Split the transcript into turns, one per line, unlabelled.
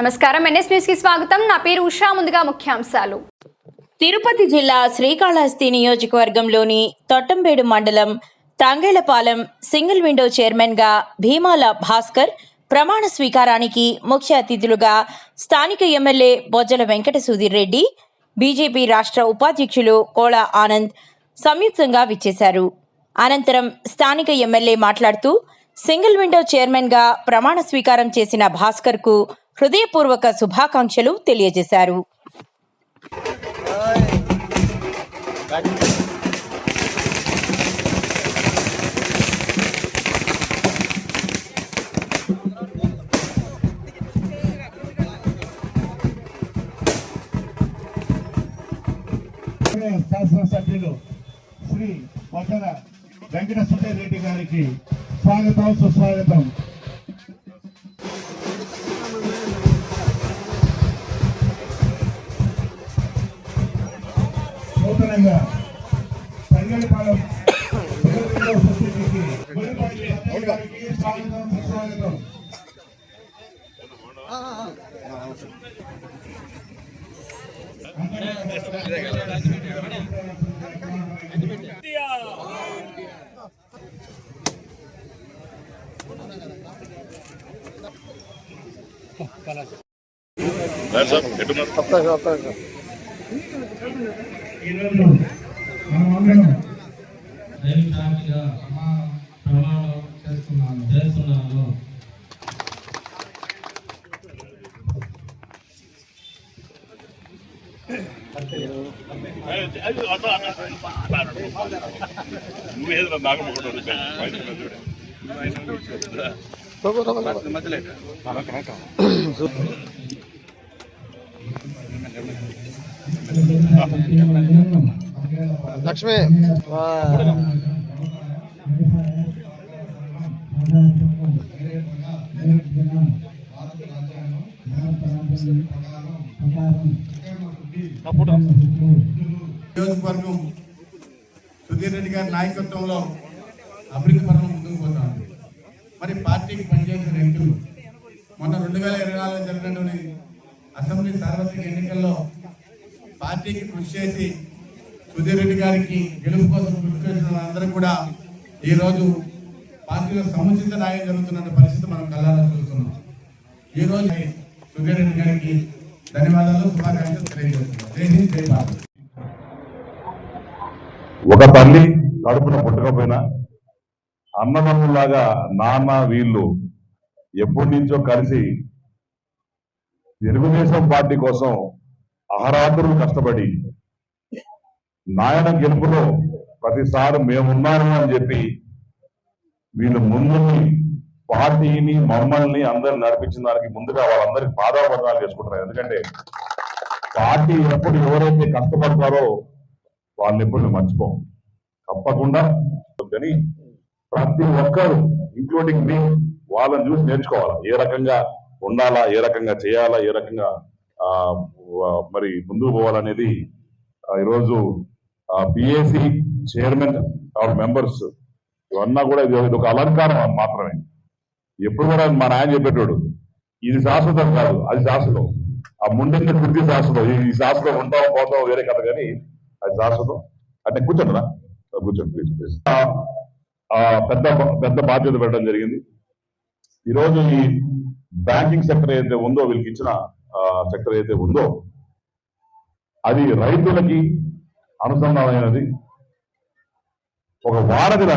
నమస్కారం. ఎన్ఎస్ న్యూస్కి స్వాగతం. నా పేరు ఉషా. ముందుగా ముఖ్యాంశాలు.
తిరుపతి జిల్లా శ్రీకాళహస్తి నియోజకవర్గంలోని తొట్టంబేడు మండలం తంగేళ్ళపాలెం సింగిల్ విండో చైర్మన్గా భీమాల భాస్కర్ ప్రమాణ స్వీకారానికి ముఖ్య అతిథులుగా స్థానిక ఎమ్మెల్యే బొజ్జల వెంకట సుధీర్ రెడ్డి బీజేపీ రాష్ట్ర ఉపాధ్యక్షులు కోళ ఆనంద్ సంయుక్తంగా విచ్చేశారు. అనంతరం స్థానిక ఎమ్మెల్యే మాట్లాడుతూ సింగిల్ విండో చైర్మన్గా ప్రమాణ స్వీకారం చేసిన భాస్కర్కు హృదయపూర్వక శుభాకాంక్షలు తెలియజేశారు.
శాసనసభ్యులు శ్రీ వకర వెంకట రెడ్డి గారికి స్వాగతం సుస్వాగతం. నూతనంగా తెలుగుదేశం సొసైటీకి గుడిపల్లి సత్యనారాయణ గారికి స్వాగతం సుస్వాగతం
దైవ సాక్షిగా ప్రమాణం చేస్తున్నాను చేస్తున్నాను
నువ్వేదో నాకు
లక్ష్మి
నియోజకవర్గం సుధీర్ రెడ్డి గారి నాయకత్వంలో అభివృద్ధి పరంగా ముందుకు పోతాం మరి పార్టీకి పనిచేసిన వ్యక్తులు మొన్న రెండు వేల ఇరవై నాలుగు జరిగినటువంటి అసెంబ్లీ సార్వత్రిక ఎన్నికల్లో పార్టీకి కృషి చేసి సుధీర్ రెడ్డి గారికి గెలుపు కోసం కృషి చేసిన వాళ్ళందరూ కూడా ఈ రోజు పార్టీలో సముచిత న్యాయం జరుగుతున్న పరిస్థితి మనం కళ్ళారా చూస్తున్నాం. ఈ రోజు సుధీర్ రెడ్డి గారికి ధన్యవాదాలు శుభాకాంక్షలు తెలియజేస్తున్నాం.
ఒక తల్లి కడుపున పుట్టకపోయినా అన్నదమ్ములాగా నాన్న వీళ్ళు ఎప్పటి నుంచో కలిసి తెలుగుదేశం పార్టీ కోసం అహరాత్రులు కష్టపడి నాయన గెలుపులో ప్రతిసారి మేమున్నాము అని చెప్పి వీళ్ళు ముందుని పార్టీని మమ్మల్ని అందరిని నడిపించిన దానికి ముందుగా వాళ్ళందరికీ పాదాపదాలు చేసుకుంటున్నారు. ఎందుకంటే పార్టీ ఎప్పుడు ఎవరైతే కష్టపడతారో వాళ్ళని ఎప్పుడు మర్చిపోం తప్పకుండా కానీ ప్రతి ఒక్కరు ఇంక్లూడింగ్ మీ వాళ్ళని చూసి నేర్చుకోవాలా. ఏ రకంగా ఉండాలా ఏ రకంగా చేయాలా ఏ రకంగా మరి ముందుకు పోవాలనేది ఈరోజు పిఏసి చైర్మన్ ఆర్ మెంబర్స్ ఇవన్నా కూడా ఇది ఇది ఒక అలంకారం మాత్రమే. ఎప్పుడు కూడా మా నాయన చెప్పేటోడు ఇది శాశ్వతం కాదు అది శాశ్వతం. ఆ ముండింది కుర్తి శాశ్వతం. ఈ శాశ్వతం ఉంటాం పోతాం వేరే కథ కానీ అది శాశ్వతం. అంటే కూర్చోండి కూర్చోండి ప్లీజ్ ప్లీజ్ పెద్ద పెద్ద బాధ్యత పెట్టడం జరిగింది. ఈరోజు ఈ బ్యాంకింగ్ సెక్టర్ ఏదైతే ఉందో వీళ్ళకి ఇచ్చిన సెక్టర్ ఏదైతే ఉందో అది రైతులకి అనుసంధానమైనది. ఒక వారధి